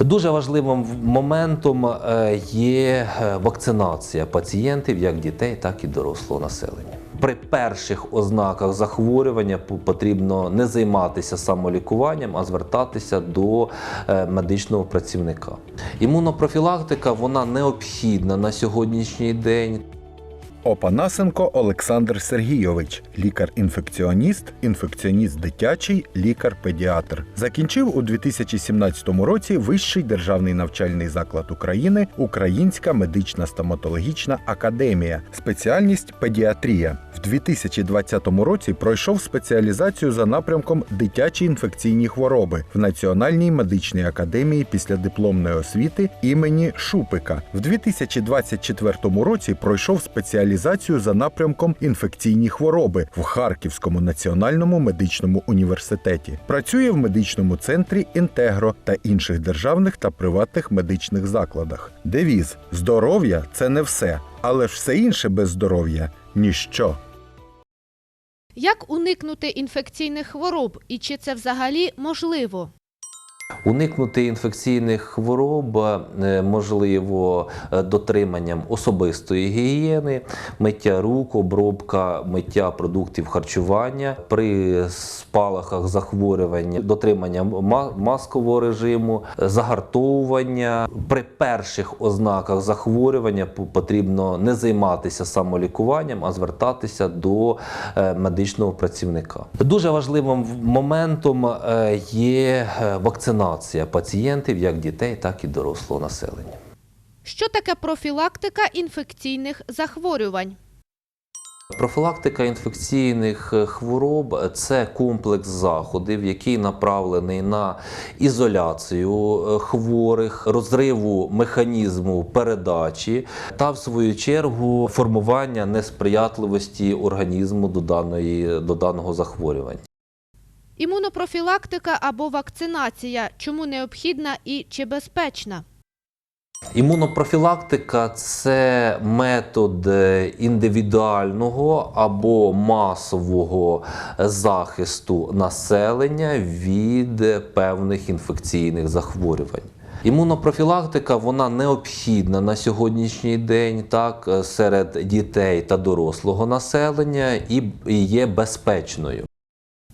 Дуже важливим моментом е, є е, вакцинація пацієнтів як дітей, так і дорослого населення. При перших ознаках захворювання потрібно не займатися самолікуванням, а звертатися до е, медичного працівника. Імунопрофілактика вона необхідна на сьогоднішній день. Опанасенко Олександр Сергійович, лікар-інфекціоніст, інфекціоніст дитячий, лікар-педіатр. Закінчив у 2017 році Вищий державний навчальний заклад України Українська медична стоматологічна академія, спеціальність педіатрія. В 2020 році пройшов спеціалізацію за напрямком дитячі інфекційні хвороби в Національній медичній академії післядипломної освіти імені Шупика. В 2024 році пройшов спеціалізацію за напрямком інфекційні хвороби в Харківському національному медичному університеті. Працює в медичному центрі Інтегро та інших державних та приватних медичних закладах. Девіз здоров'я це не все, але ж все інше без здоров'я ніщо. Як уникнути інфекційних хвороб і чи це взагалі можливо? Уникнути інфекційних хвороб е, можливо е, дотриманням особистої гігієни, миття рук, обробка миття продуктів харчування при спалахах захворювань, дотримання маскового режиму, е, загартовування. При перших ознаках захворювання потрібно не займатися самолікуванням, а звертатися до медичного працівника. Дуже важливим моментом є е, вакцинація пацієнтів як дітей, так і дорослого населення. Що таке профілактика інфекційних захворювань? Профілактика інфекційних е, хвороб це комплекс заходів, який направлений на ізоляцію е, хворих, розриву механізму передачі та, в свою чергу, формування несприятливості організму до, даної, до даного захворювання. Імунопрофілактика або вакцинація чому необхідна і чи безпечна? Імунопрофілактика це метод е, індивідуального або масового захисту населення від е, певних інфекційних захворювань. Імунопрофілактика вона необхідна на сьогоднішній день так е, серед дітей та дорослого населення і і є безпечною.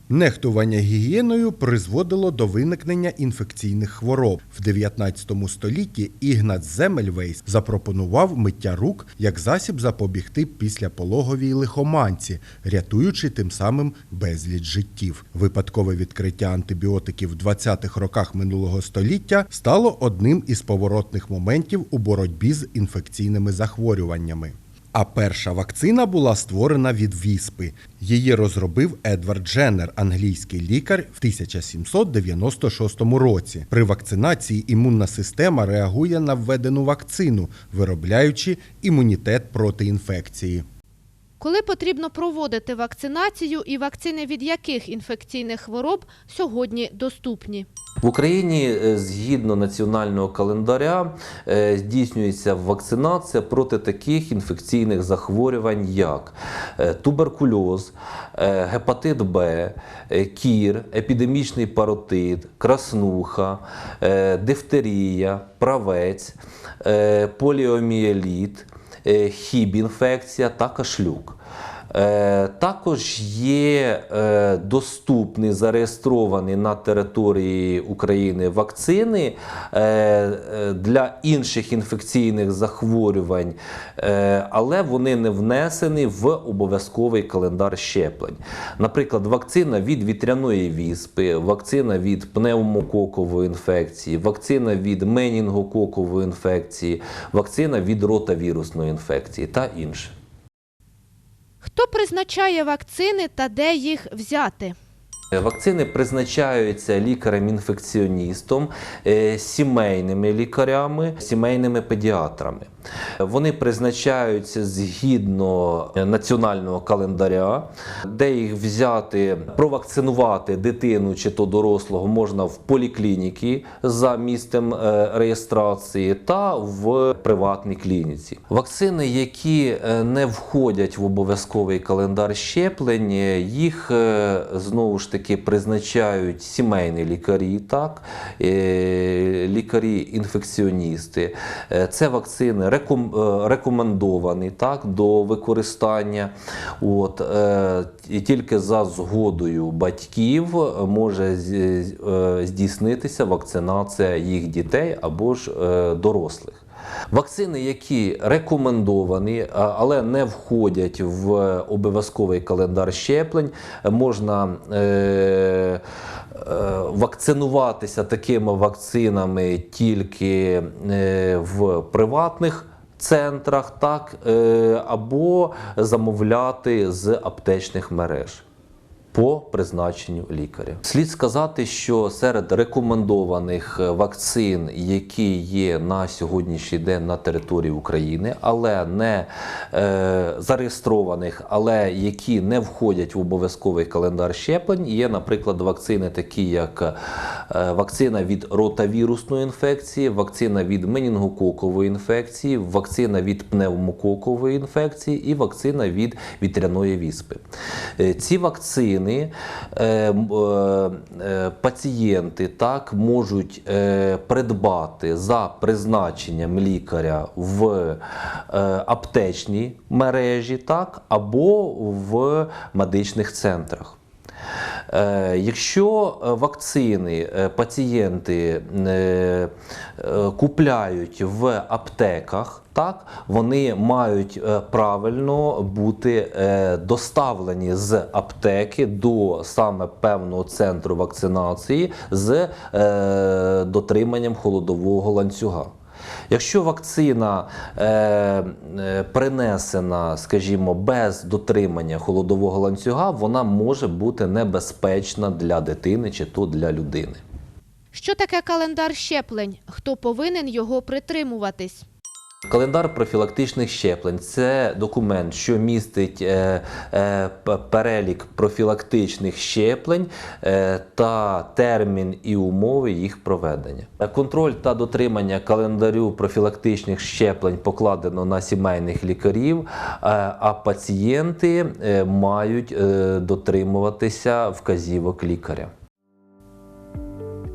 Нехтування гігієною призводило до виникнення інфекційних хвороб. В 19 столітті Ігнат Земельвейс запропонував миття рук як засіб запобігти післяпологовій лихоманці, рятуючи тим самим безліч життів. Випадкове відкриття антибіотиків в 20-х роках минулого століття стало одним із поворотних моментів у боротьбі з інфекційними захворюваннями. А перша вакцина була створена від віспи. Її розробив Едвард Дженнер, англійський лікар, в 1796 році. При вакцинації імунна система реагує на введену вакцину, виробляючи імунітет проти інфекції. Коли потрібно проводити вакцинацію і вакцини від яких інфекційних хвороб сьогодні доступні? В Україні е, згідно національного календаря е, здійснюється вакцинація проти таких інфекційних захворювань, як е, туберкульоз, гепатит Б, кір, епідемічний паротит, краснуха, дифтерія, правець, поліомієліт, хіб-інфекція та кашлюк. Е, Також є е, доступні зареєстровані на території України вакцини е, для інших інфекційних захворювань, але вони не внесені в обов'язковий календар щеплень. Наприклад, вакцина від вітряної віспи, вакцина від пневмококової інфекції, вакцина від менінгококової інфекції, вакцина від ротавірусної інфекції та інше. Хто призначає вакцини та де їх взяти? Е, Вакцини призначаються лікарем-інфекціоністом, е, сімейними лікарями, сімейними педіатрами. Вони призначаються згідно національного календаря, де їх взяти, провакцинувати дитину чи то дорослого можна в поліклініці за місцем е, реєстрації та в приватній клініці. Вакцини, які е, не входять в обов'язковий календар щеплень, е, їх знову ж таки призначають сімейні лікарі, так лікарі-інфекціоністи. Це вакцини реком- рекомендований так, до використання. От, е, і тільки за згодою батьків може е, здійснитися вакцинація їх дітей або ж е, дорослих. Вакцини, які рекомендовані, але не входять в обов'язковий календар щеплень, можна е, е, вакцинуватися такими вакцинами тільки е, в приватних. Центрах е, або замовляти з аптечних мереж по призначенню лікаря. Слід сказати, що серед рекомендованих е, вакцин, які є на сьогоднішній день на території України, але не е, зареєстрованих, але які не входять в обов'язковий календар щеплень, є, наприклад, вакцини, такі як е, вакцина від ротавірусної інфекції, вакцина від менінгококової інфекції, вакцина від пневмококової інфекції і вакцина від вітряної віспи. Е, Ці вакцини м, е, е, пацієнти так можуть е, придбати за призначенням лікаря в аптечній мережі, так або в медичних центрах. Е, Якщо е, вакцини е, пацієнти купляють в аптеках, так вони мають правильно бути доставлені з аптеки до саме певного центру вакцинації з дотриманням холодового ланцюга. Якщо вакцина е, е, принесена, скажімо, без дотримання холодового ланцюга, вона може бути небезпечна для дитини чи то для людини. Що таке календар щеплень? Хто повинен його притримуватись? Календар профілактичних щеплень це документ, що містить е, е, перелік профілактичних щеплень е, та термін і умови їх проведення. Контроль та дотримання календарю профілактичних щеплень покладено на сімейних лікарів, а пацієнти мають дотримуватися вказівок лікаря.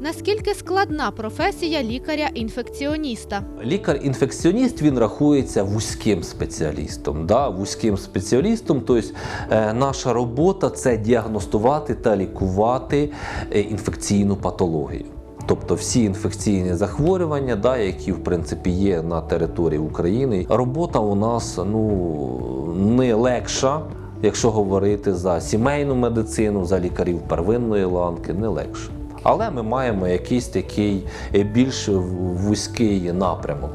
Наскільки складна професія лікаря-інфекціоніста? Лікар-інфекціоніст він рахується вузьким спеціалістом. Да? Вузьким спеціалістом, тобто е, наша робота це діагностувати та лікувати е, інфекційну патологію. Тобто всі інфекційні захворювання, да, які в принципі є на території України. Робота у нас ну, не легша, якщо говорити за сімейну медицину, за лікарів первинної ланки, не легше. Але ми маємо якийсь такий е, більш вузький напрямок.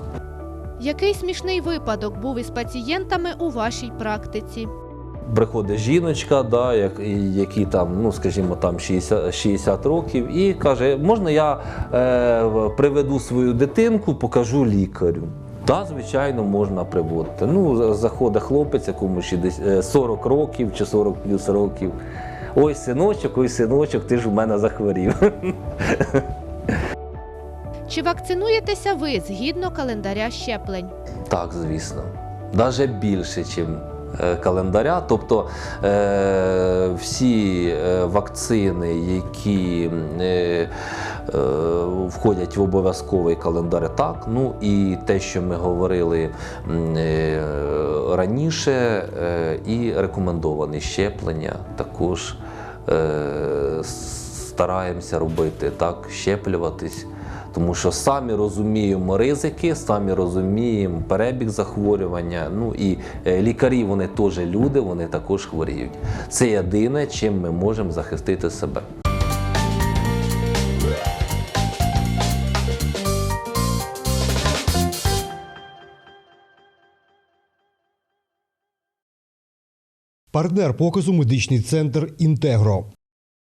Який смішний випадок був із пацієнтами у вашій практиці? Приходить жіночка, да, як, які там, ну скажімо, там 60, 60 років, і каже: можна я е, приведу свою дитинку, покажу лікарю. Так, звичайно, можна приводити. Ну, за- заходить хлопець, якому 60, е, 40 років чи 40 плюс років. Ой, синочок, ой, синочок, ти ж у мене захворів. Чи вакцинуєтеся ви згідно календаря щеплень? Так, звісно. Навіть більше, ніж календаря. Тобто е, всі е, вакцини, які е, е, входять в обов'язковий календар, так. Ну і те, що ми говорили е, раніше, е, і рекомендовані щеплення також е, стараємося робити так, щеплюватись. Тому що самі розуміємо ризики, самі розуміємо перебіг захворювання. Ну і е, лікарі вони теж люди, вони також хворіють. Це єдине, чим ми можемо захистити себе. Партнер показу медичний центр Інтегро.